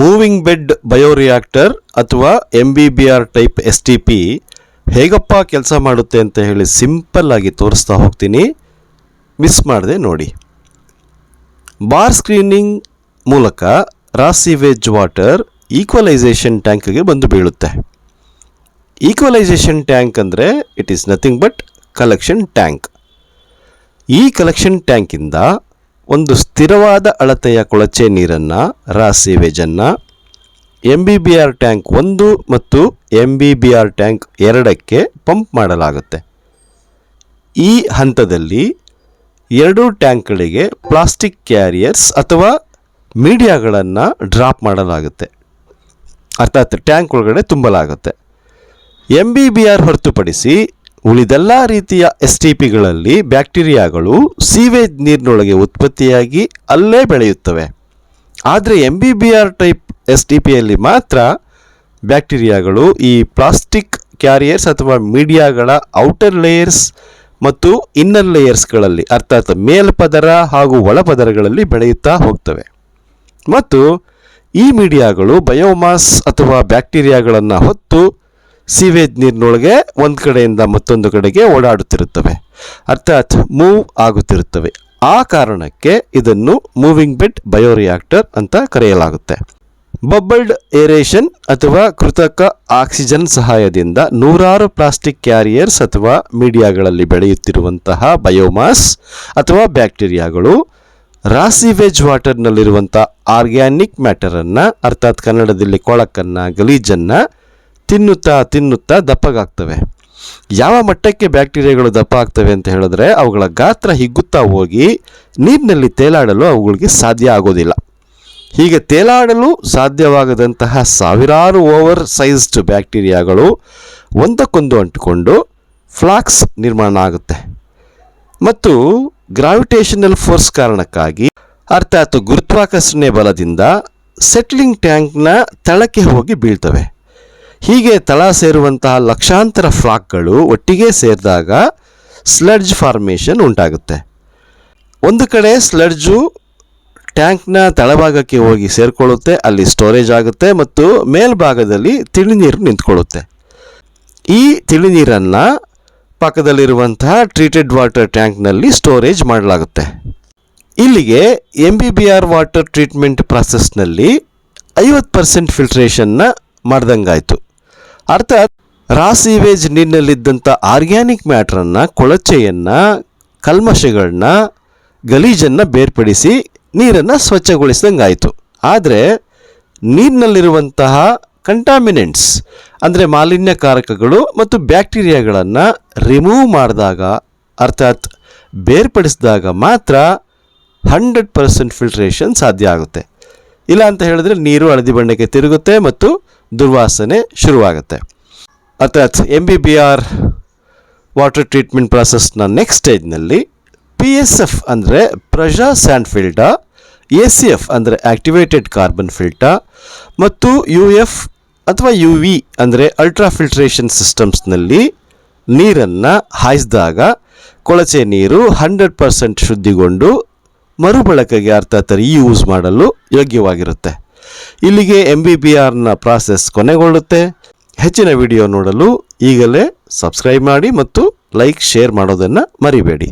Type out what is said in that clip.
Moving bed bioreactor ಅಥವಾ M B B R type S T P ಹೇಗಪ್ಪ ಕೆಲಸ ಮಾಡುತ್ತೆ ಅಂತ ಹೇಳಿ ಸಿಂಪಲ್ ಆಗಿ ತೋರಿಸ್ತಾ ಹೋಗ್ತೀನಿ. ಮಿಸ್ ಮಾಡದೆ ನೋಡಿ. ಬಾರ್ ಸ್ಕ್ರೀನಿಂಗ್ ಮೂಲಕ ರಾಸಿವೇಜ್ ವಾಟರ್ ಈಕ್ವಲೈಸೇಷನ್ ಟ್ಯಾಂಕ್ಗೆ ಬಂದು ಬೀಳುತ್ತೆ. ಈಕ್ವಲೈಸೇಷನ್ ಟ್ಯಾಂಕ್ ಅಂದರೆ it is nothing but collection tank. ಈ ಕಲೆಕ್ಷನ್ ಟ್ಯಾಂಕಿಂದ ಒಂದು ಸ್ಥಿರವಾದ ಅಳತೆಯ ಕೊಳಚೆ ನೀರನ್ನು raw ಸೀವೇಜನ್ನು M B B R tank ಒಂದು ಮತ್ತು M B B R tank ಎರಡಕ್ಕೆ ಪಂಪ್ ಮಾಡಲಾಗುತ್ತೆ. ಈ ಹಂತದಲ್ಲಿ ಎರಡೂ ಟ್ಯಾಂಕ್ಗಳಿಗೆ ಪ್ಲಾಸ್ಟಿಕ್ ಕ್ಯಾರಿಯರ್ಸ್ ಅಥವಾ ಮೀಡಿಯಾಗಳನ್ನು ಡ್ರಾಪ್ ಮಾಡಲಾಗುತ್ತೆ. ಅರ್ಥಾತ್ ಟ್ಯಾಂಕ್ ಒಳಗಡೆ ತುಂಬಲಾಗುತ್ತೆ. ಎಂ ಬಿ ಬಿ ಆರ್ ಹೊರತುಪಡಿಸಿ ಉಳಿದೆಲ್ಲ ರೀತಿಯ ಎಸ್ ಟಿ ಪಿಗಳಲ್ಲಿ ಬ್ಯಾಕ್ಟೀರಿಯಾಗಳು ಸೀವೇಜ್ ನೀರಿನೊಳಗೆ ಉತ್ಪತ್ತಿಯಾಗಿ ಅಲ್ಲೇ ಬೆಳೆಯುತ್ತವೆ. ಆದರೆ M B B R type S T ಪಿಯಲ್ಲಿ ಮಾತ್ರ ಬ್ಯಾಕ್ಟೀರಿಯಾಗಳು ಈ ಪ್ಲಾಸ್ಟಿಕ್ ಕ್ಯಾರಿಯರ್ಸ್ ಅಥವಾ ಮೀಡಿಯಾಗಳ ಔಟರ್ ಲೇಯರ್ಸ್ ಮತ್ತು ಇನ್ನರ್ ಲೇಯರ್ಸ್ಗಳಲ್ಲಿ ಅರ್ಥಾತ್ ಮೇಲ್ಪದರ ಹಾಗೂ ಒಳಪದರಗಳಲ್ಲಿ ಬೆಳೆಯುತ್ತಾ ಹೋಗ್ತವೆ. ಮತ್ತು ಈ ಮೀಡಿಯಾಗಳು ಬಯೋಮಾಸ್ ಅಥವಾ ಬ್ಯಾಕ್ಟೀರಿಯಾಗಳನ್ನು ಹೊತ್ತು ಸೀವೇಜ್ ನೀರಿನೊಳಗೆ ಒಂದು ಕಡೆಯಿಂದ ಮತ್ತೊಂದು ಕಡೆಗೆ ಓಡಾಡುತ್ತಿರುತ್ತವೆ. ಅರ್ಥಾತ್ ಮೂವ್ ಆಗುತ್ತಿರುತ್ತವೆ. ಆ ಕಾರಣಕ್ಕೆ ಇದನ್ನು ಮೂವಿಂಗ್ ಬೆಡ್ ಬಯೋರಿಯಾಕ್ಟರ್ ಅಂತ ಕರೆಯಲಾಗುತ್ತೆ. ಬಬ್ಬಲ್ಡ್ ಏರೇಷನ್ ಅಥವಾ ಕೃತಕ ಆಕ್ಸಿಜನ್ ಸಹಾಯದಿಂದ ನೂರಾರು ಪ್ಲಾಸ್ಟಿಕ್ ಕ್ಯಾರಿಯರ್ಸ್ ಅಥವಾ ಮೀಡಿಯಾಗಳಲ್ಲಿ ಬೆಳೆಯುತ್ತಿರುವಂತಹ ಬಯೋಮಾಸ್ ಅಥವಾ ಬ್ಯಾಕ್ಟೀರಿಯಾಗಳು ರಾಸಿವೇಜ್ ವಾಟರ್ನಲ್ಲಿರುವಂಥ ಆರ್ಗ್ಯಾನಿಕ್ ಮ್ಯಾಟರನ್ನು, ಅರ್ಥಾತ್ ಕನ್ನಡದಲ್ಲಿ ಕೊಳಕನ್ನು, ಗಲೀಜನ್ನು ತಿನ್ನುತ್ತಾ ತಿನ್ನುತ್ತಾ ದಪ್ಪಗಾಗ್ತವೆ. ಯಾವ ಮಟ್ಟಕ್ಕೆ ಬ್ಯಾಕ್ಟೀರಿಯಾಗಳು ದಪ್ಪ ಆಗ್ತವೆ ಅಂತ ಹೇಳಿದ್ರೆ ಅವುಗಳ ಗಾತ್ರ ಹಿಗ್ಗುತ್ತಾ ಹೋಗಿ ನೀರಿನಲ್ಲಿ ತೇಲಾಡಲು ಅವುಗಳಿಗೆ ಸಾಧ್ಯ ಆಗೋದಿಲ್ಲ. ಹೀಗೆ ತೇಲಾಡಲು ಸಾಧ್ಯವಾಗದಂತಹ ಸಾವಿರಾರು ಓವರ್ ಸೈಜ್ಡ್ ಬ್ಯಾಕ್ಟೀರಿಯಾಗಳು ಒಂದಕ್ಕೊಂದು ಅಂಟಿಕೊಂಡು ಫ್ಲಾಕ್ಸ್ ನಿರ್ಮಾಣ ಆಗುತ್ತೆ. ಮತ್ತು ಗ್ರಾವಿಟೇಷನಲ್ ಫೋರ್ಸ್ ಕಾರಣಕ್ಕಾಗಿ ಅರ್ಥಾತ್ ಗುರುತ್ವಾಕರ್ಷಣೆ ಬಲದಿಂದ ಸೆಟ್ಲಿಂಗ್ ಟ್ಯಾಂಕ್ನ ತಳಕ್ಕೆ ಹೋಗಿ ಬೀಳ್ತವೆ. ಹೀಗೆ ತಳ ಸೇರುವಂತಹ ಲಕ್ಷಾಂತರ ಫ್ಲಾಕ್ಗಳು ಒಟ್ಟಿಗೆ ಸೇರಿದಾಗ ಸ್ಲಡ್ಜ್ ಫಾರ್ಮೇಷನ್ ಉಂಟಾಗುತ್ತೆ. ಒಂದು ಕಡೆ ಸ್ಲಡ್ಜು ಟ್ಯಾಂಕ್ನ ತಳಭಾಗಕ್ಕೆ ಹೋಗಿ ಸೇರಿಕೊಳ್ಳುತ್ತೆ, ಅಲ್ಲಿ ಸ್ಟೋರೇಜ್ ಆಗುತ್ತೆ ಮತ್ತು ಮೇಲ್ಭಾಗದಲ್ಲಿ ತಿಳಿನೀರು ನಿಂತ್ಕೊಳ್ಳುತ್ತೆ. ಈ ತಿಳಿನೀರನ್ನು ಪಕ್ಕದಲ್ಲಿರುವಂತಹ ಟ್ರೀಟೆಡ್ ವಾಟರ್ ಟ್ಯಾಂಕ್ನಲ್ಲಿ ಸ್ಟೋರೇಜ್ ಮಾಡಲಾಗುತ್ತೆ. ಇಲ್ಲಿಗೆ M B B R water treatment ಪ್ರಾಸೆಸ್ನಲ್ಲಿ ಐವತ್ತು ಪರ್ಸೆಂಟ್ ಫಿಲ್ಟ್ರೇಷನ್ನ ಮಾಡ್ದಂಗಾಯಿತು. ಅರ್ಥಾತ್ ರಾ ಸೀವೇಜ್ ನೀರಿನಲ್ಲಿದ್ದಂಥ ಆರ್ಗ್ಯಾನಿಕ್ ಮ್ಯಾಟ್ರನ್ನು, ಕೊಳಚೆಯನ್ನು, ಕಲ್ಮಶಗಳನ್ನ, ಗಲೀಜನ್ನು ಬೇರ್ಪಡಿಸಿ ನೀರನ್ನು ಸ್ವಚ್ಛಗೊಳಿಸಿದಂಗಾಯಿತು. ಆದರೆ ನೀರಿನಲ್ಲಿರುವಂತಹ ಕಂಟಾಮಿನೆಂಟ್ಸ್ ಅಂದರೆ ಮಾಲಿನ್ಯಕಾರಕಗಳು ಮತ್ತು ಬ್ಯಾಕ್ಟೀರಿಯಾಗಳನ್ನು ರಿಮೂವ್ ಮಾಡಿದಾಗ, ಅರ್ಥಾತ್ ಬೇರ್ಪಡಿಸಿದಾಗ ಮಾತ್ರ ಹಂಡ್ರೆಡ್ ಪರ್ಸೆಂಟ್ ಫಿಲ್ಟ್ರೇಷನ್ ಸಾಧ್ಯ ಆಗುತ್ತೆ. ಇಲ್ಲ ಅಂತ ಹೇಳಿದ್ರೆ ನೀರು ಹಳದಿ ಬಣ್ಣಕ್ಕೆ ತಿರುಗುತ್ತೆ ಮತ್ತು ದುರ್ವಾಸನೆ ಶುರುವಾಗುತ್ತೆ. ಅರ್ಥಾತ್ M B B R water treatment ಪ್ರಾಸೆಸ್ನ next ಸ್ಟೇಜ್ನಲ್ಲಿ ಪಿ ಎಸ್ ಎಫ್ ಅಂದರೆ pressure sand filter A C F ಅಂದರೆ ಆಕ್ಟಿವೇಟೆಡ್ ಕಾರ್ಬನ್ ಫಿಲ್ಟರ್ ಮತ್ತು ಯು ಎಫ್ ಅಥವಾ ಯು ವಿ ಅಂದರೆ ಅಲ್ಟ್ರಾ ಫಿಲ್ಟ್ರೇಷನ್ ಸಿಸ್ಟಮ್ಸ್ನಲ್ಲಿ ನೀರನ್ನು ಹಾಯಿಸಿದಾಗ ಕೊಳಚೆ ನೀರು ಹಂಡ್ರೆಡ್ ಪರ್ಸೆಂಟ್ ಶುದ್ಧಿಗೊಂಡು ಮರುಬಳಕೆಗೆ ಅರ್ಥಾತ್ ಯೂಸ್ ಮಾಡಲು ಯೋಗ್ಯವಾಗಿರುತ್ತೆ. ಇಲ್ಲಿಗೆ ಎಂ ಬಿ ಬಿ ಆರ್ನ ಪ್ರಾಸೆಸ್ ಕೊನೆಗೊಳ್ಳುತ್ತೆ. ಹೆಚ್ಚಿನ ವಿಡಿಯೋ ನೋಡಲು ಈಗಲೇ ಸಬ್ಸ್ಕ್ರೈಬ್ ಮಾಡಿ ಮತ್ತು ಲೈಕ್ ಶೇರ್ ಮಾಡೋದನ್ನು ಮರಿಬೇಡಿ.